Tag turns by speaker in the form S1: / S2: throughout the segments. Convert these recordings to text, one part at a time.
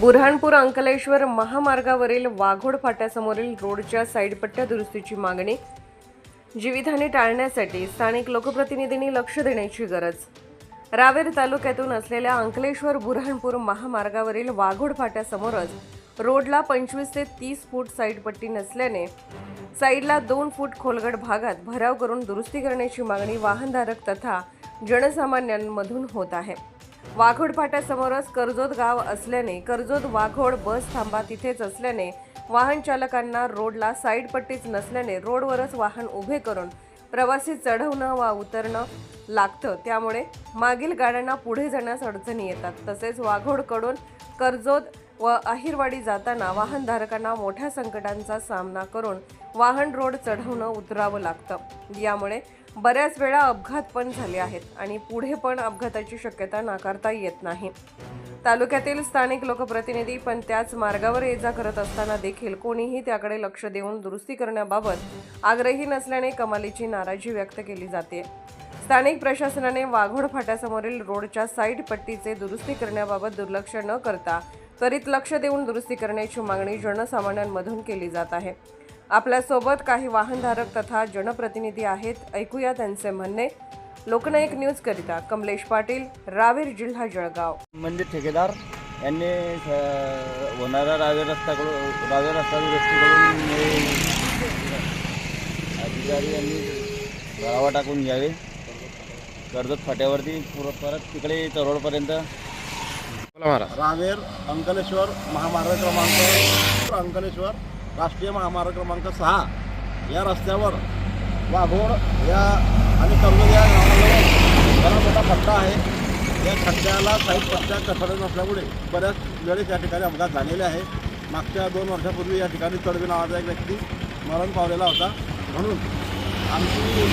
S1: बुरहाणपूर अंकलेश्वर महामार्गावरील वाघोड फाट्यासमोरील रोडच्या साईडपट्ट्या दुरुस्तीची मागणी. जीवितहानी टाळण्यासाठी स्थानिक लोकप्रतिनिधींनी लक्ष देण्याची गरज. रावेर तालुक्यातून असलेल्या अंकलेश्वर बुरहाणपूर महामार्गावरील वाघोड फाट्यासमोरच रोडला पंचवीस ते तीस फूट साईडपट्टी नसल्याने साईडला दोन फूट खोलगट भागात भराव करून दुरुस्ती करण्याची मागणी वाहनधारक तथा जनसामान्यांमधून होत आहे. वाघोड फाट्यासमोरच कर्जोद गाव असल्याने कर्जोद वाघोड बस थांबा तिथेच असल्याने वाहन चालकांना रोडला साईड पट्टीच नसल्याने रोडवरच वाहन उभे करून प्रवासी चढवणं वा उतरणं लागतं. त्यामुळे मागील गाड्यांना पुढे जाण्यास अडचणी येतात. तसेच वाघोडकडून कर्जोद व अहिरवाडी जाताना वाहनधारकांना मोठ्या संकटांचा सामना करून वाहन रोड चढवणं उतरावं लागतं. यामुळे बऱ्याच वेळा अपघात पण झाले आहेत आणि पुढे पण अपघाताची शक्यता नाकारता येत नाही. तालुक्यातील स्थानिक लोकप्रतिनिधी पण त्याच मार्गावर ये जा करत असताना देखील कोणीही त्याकडे लक्ष देऊन दुरुस्ती करण्याबाबत आग्रही नसल्याने कमालीची नाराजी व्यक्त केली जाते. स्थानिक प्रशासनाने वाघोड फाट्यासमोरील रोडच्या साईड पट्टीचे दुरुस्ती करण्याबाबत दुर्लक्ष न करता त्वरित लक्ष देऊन दुरुस्ती करण्याची मागणी जनसामान्यांमधून केली जात आहे. आपल्यासोबत काही वाहनधारक तथा जनप्रतिनिधी आहेत. ऐकूया त्यांचे म्हणणे. लोकनायक न्यूज करिता कमलेश पाटील रावेर जिल्हा जळगाव.
S2: म्हणजे ठेकेदार यांनी होणारा रावेर रावे रस्त्याकडून रावे रस्ता दुरुस्तीकडून अधिकारी यांनी गावा टाकून घ्यावे. कर्जत फाट्यावरती पुर परत तिकडे
S3: चरोडपर्यंत
S4: रावेर अंकलेश्वर महामार्ग क्रमांक अंकलेश्वर राष्ट्रीय महामार्ग क्रमांक सहा. या रस्त्यावर वाघोड या आणि कर्जत या गावाजवळ बरा मोठा खड्डा आहे. या खड्ड्याला साईड पट्ट्या कठोर नसल्यामुळे बऱ्याच वेळेस या ठिकाणी अपघात झालेले आहे. मागच्या दोन वर्षापूर्वी या ठिकाणी तडवी नावाचा एक व्यक्ती मरण पावलेला होता. म्हणून आमची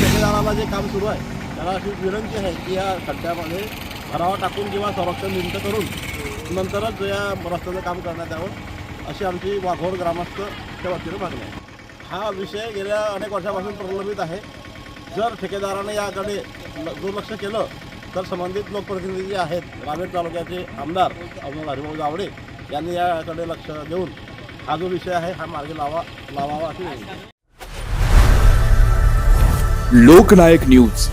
S4: ठेकेदाराला जे काम सुरू आहे. त्याला अशी विनंती आहे की या खड्ड्यामध्ये भरावा टाकून किंवा संरक्षण भिंत करून नंतरच या रस्त्याचं काम करण्यात यावं अशी आमची वाघोड ग्रामस्थच्या वतीनं मागणी आहे. हा विषय गेल्या अनेक वर्षापासून प्रलंबित आहे. जर ठेकेदाराने याकडे ल- दुर्लक्ष केलं तर संबंधित लोकप्रतिनिधी जे आहेत रावेर तालुक्याचे आमदार अमोल हरिभाऊ जावडे यांनी याकडे लक्ष देऊन हा जो विषय आहे हा मार्गी लावा लावावा अशी आहे.
S5: लोकनायक न्यूज.